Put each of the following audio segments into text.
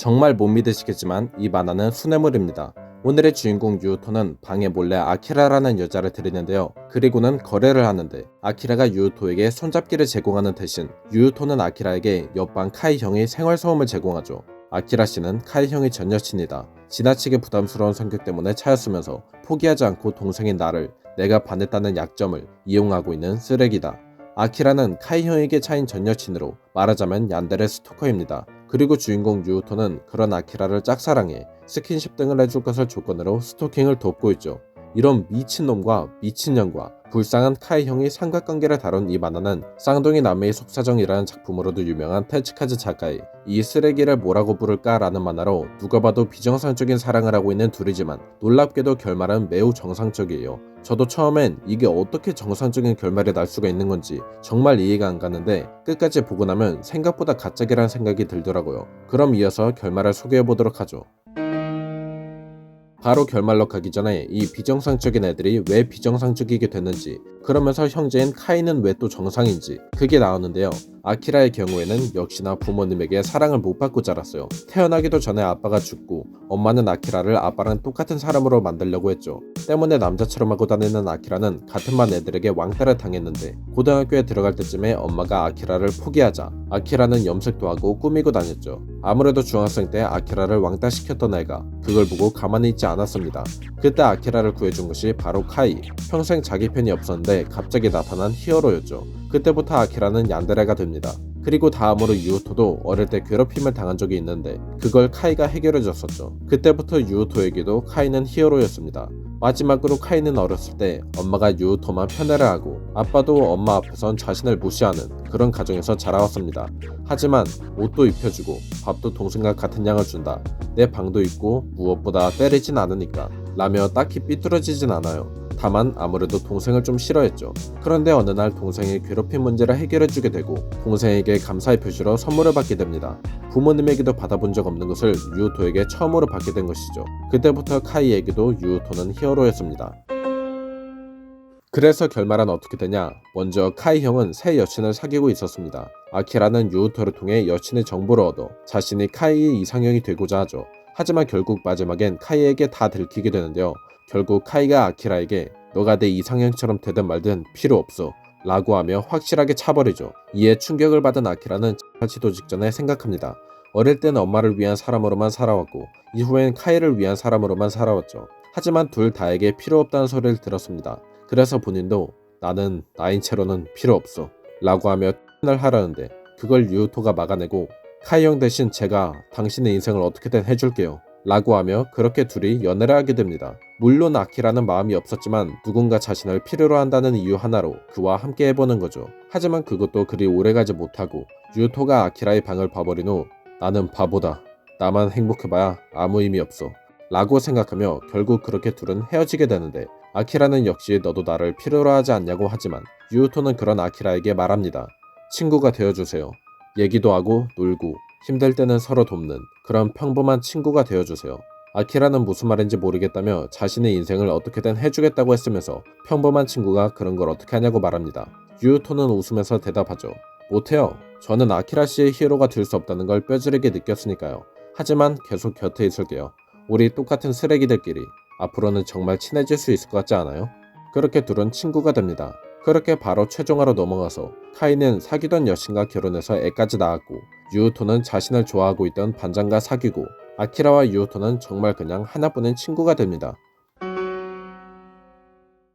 정말 못 믿으시겠지만 이 만화는 순애물입니다. 오늘의 주인공 유우토는 방에 몰래 아키라라는 여자를 들이는데요. 그리고는 거래를 하는데 아키라가 유우토에게 손잡기를 제공하는 대신 유우토는 아키라에게 옆방 카이 형의 생활소음을 제공하죠. 아키라 씨는 카이 형의 전 여친이다. 지나치게 부담스러운 성격 때문에 차였으면서 포기하지 않고 동생인 나를 내가 반했다는 약점을 이용하고 있는 쓰레기다. 아키라는 카이 형에게 차인 전 여친으로 말하자면 얀데레 스토커입니다. 그리고 주인공 유우토는 그런 아키라를 짝사랑해 스킨십 등을 해줄 것을 조건으로 스토킹을 돕고 있죠. 이런 미친놈과 미친년과 불쌍한 카이 형의 삼각관계를 다룬 이 만화는 쌍둥이 남매의 속사정이라는 작품으로도 유명한 테츠카즈 작가의 이 쓰레기를 뭐라고 부를까라는 만화로 누가 봐도 비정상적인 사랑을 하고 있는 둘이지만 놀랍게도 결말은 매우 정상적이에요. 저도 처음엔 이게 어떻게 정상적인 결말이 날 수가 있는 건지 정말 이해가 안 가는데 끝까지 보고 나면 생각보다 가짜기라는 생각이 들더라고요. 그럼 이어서 결말을 소개해 보도록 하죠. 바로 결말로 가기 전에 이 비정상적인 애들이 왜 비정상적이게 됐는지 그러면서 형제인 카이는 왜 또 정상인지 그게 나오는데요. 아키라의 경우에는 역시나 부모님에게 사랑을 못 받고 자랐어요. 태어나기도 전에 아빠가 죽고 엄마는 아키라를 아빠랑 똑같은 사람으로 만들려고 했죠. 때문에 남자처럼 하고 다니는 아키라는 같은 반 애들에게 왕따를 당했는데 고등학교에 들어갈 때쯤에 엄마가 아키라를 포기하자 아키라는 염색도 하고 꾸미고 다녔죠. 아무래도 중학생 때 아키라를 왕따시켰던 애가 그걸 보고 가만히 있지 않았습니다. 그때 아키라를 구해준 것이 바로 카이. 평생 자기 편이 없었는데 갑자기 나타난 히어로였죠. 그때부터 아키라는 얀데레가 됩니다. 그리고 다음으로 유우토도 어릴 때 괴롭힘을 당한 적이 있는데 그걸 카이가 해결해 줬었죠. 그때부터 유우토에게도 카이는 히어로였습니다. 마지막으로 카이는 어렸을 때 엄마가 유우토만 편애를 하고 아빠도 엄마 앞에선 자신을 무시하는 그런 가정에서 자라왔습니다. 하지만 옷도 입혀주고 밥도 동생과 같은 양을 준다. 내 방도 있고 무엇보다 때리진 않으니까 라며 딱히 삐뚤어지진 않아요. 다만 아무래도 동생을 좀 싫어했죠. 그런데 어느 날 동생의 괴롭힘 문제를 해결해주게 되고 동생에게 감사의 표시로 선물을 받게 됩니다. 부모님에게도 받아본 적 없는 것을 유우토에게 처음으로 받게 된 것이죠. 그때부터 카이에게도 유우토는 히어로였습니다. 그래서 결말은 어떻게 되냐? 먼저 카이 형은 새 여친을 사귀고 있었습니다. 아키라는 유우토를 통해 여친의 정보를 얻어 자신이 카이의 이상형이 되고자 하죠. 하지만 결국 마지막엔 카이에게 다 들키게 되는데요. 결국 카이가 아키라에게 너가 내 이상형처럼 되든 말든 필요 없어 라고 하며 확실하게 차버리죠. 이에 충격을 받은 아키라는 자치도 직전에 생각합니다. 어릴 땐 엄마를 위한 사람으로만 살아왔고 이후엔 카이를 위한 사람으로만 살아왔죠. 하지만 둘 다에게 필요 없다는 소리를 들었습니다. 그래서 본인도 나는 나인 채로는 필요 없어 라고 하며 을 하려는데 그걸 유토가 막아내고 카이 형 대신 제가 당신의 인생을 어떻게든 해줄게요 라고 하며 그렇게 둘이 연애를 하게 됩니다. 물론 아키라는 마음이 없었지만 누군가 자신을 필요로 한다는 이유 하나로 그와 함께 해보는 거죠. 하지만 그것도 그리 오래가지 못하고 유토가 아키라의 방을 봐버린 후 나는 바보다. 나만 행복해봐야 아무 의미 없어. 라고 생각하며 결국 그렇게 둘은 헤어지게 되는데 아키라는 역시 너도 나를 필요로 하지 않냐고 하지만 유토는 그런 아키라에게 말합니다. 친구가 되어주세요. 얘기도 하고 놀고 힘들 때는 서로 돕는 그런 평범한 친구가 되어주세요. 아키라는 무슨 말인지 모르겠다며 자신의 인생을 어떻게든 해주겠다고 했으면서 평범한 친구가 그런 걸 어떻게 하냐고 말합니다. 유토는 웃으면서 대답하죠. 못해요. 저는 아키라 씨의 히어로가 될 수 없다는 걸 뼈저리게 느꼈으니까요. 하지만 계속 곁에 있을게요. 우리 똑같은 쓰레기들끼리 앞으로는 정말 친해질 수 있을 것 같지 않아요? 그렇게 둘은 친구가 됩니다. 그렇게 바로 최종화로 넘어가서 카이는 사귀던 여친과 결혼해서 애까지 낳았고 유우토는 자신을 좋아하고 있던 반장과 사귀고 아키라와 유우토는 정말 그냥 하나뿐인 친구가 됩니다.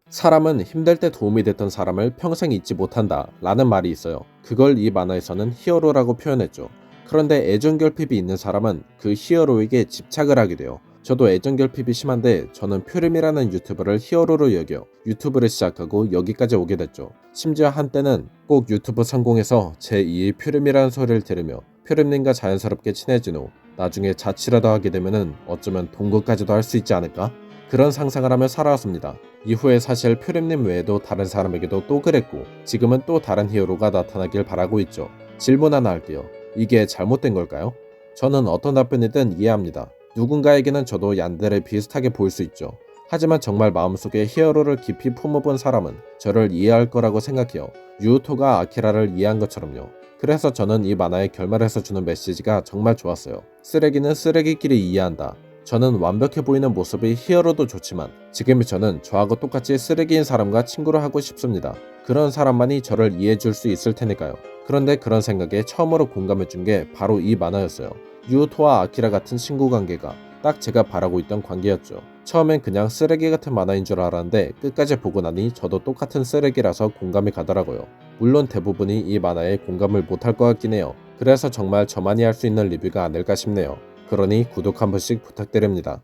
사람은 힘들 때 도움이 됐던 사람을 평생 잊지 못한다 라는 말이 있어요. 그걸 이 만화에서는 히어로라고 표현했죠. 그런데 애정결핍이 있는 사람은 그 히어로에게 집착을 하게 돼요. 저도 애정결핍이 심한데 저는 표림이라는 유튜버를 히어로로 여겨 유튜브를 시작하고 여기까지 오게 됐죠. 심지어 한때는 꼭 유튜브 성공해서 제2의 표림이라는 소리를 들으며 표림님과 자연스럽게 친해진 후 나중에 자취라도 하게 되면은 어쩌면 동거까지도 할 수 있지 않을까? 그런 상상을 하며 살아왔습니다. 이후에 사실 표림님 외에도 다른 사람에게도 또 그랬고 지금은 또 다른 히어로가 나타나길 바라고 있죠. 질문 하나 할게요. 이게 잘못된 걸까요? 저는 어떤 답변이든 이해합니다. 누군가에게는 저도 얀데를 비슷하게 보일 수 있죠. 하지만 정말 마음속에 히어로를 깊이 품어본 사람은 저를 이해할 거라고 생각해요. 유우토가 아키라를 이해한 것처럼요. 그래서 저는 이 만화의 결말에서 주는 메시지가 정말 좋았어요. 쓰레기는 쓰레기끼리 이해한다. 저는 완벽해 보이는 모습의 히어로도 좋지만 지금의 저는 저하고 똑같이 쓰레기인 사람과 친구를 하고 싶습니다. 그런 사람만이 저를 이해해 줄 수 있을 테니까요. 그런데 그런 생각에 처음으로 공감해 준 게 바로 이 만화였어요. 유우토와 아키라 같은 친구 관계가 딱 제가 바라고 있던 관계였죠. 처음엔 그냥 쓰레기 같은 만화인 줄 알았는데 끝까지 보고 나니 저도 똑같은 쓰레기라서 공감이 가더라고요. 물론 대부분이 이 만화에 공감을 못할 것 같긴 해요. 그래서 정말 저만이 할 수 있는 리뷰가 아닐까 싶네요. 그러니 구독 한 번씩 부탁드립니다.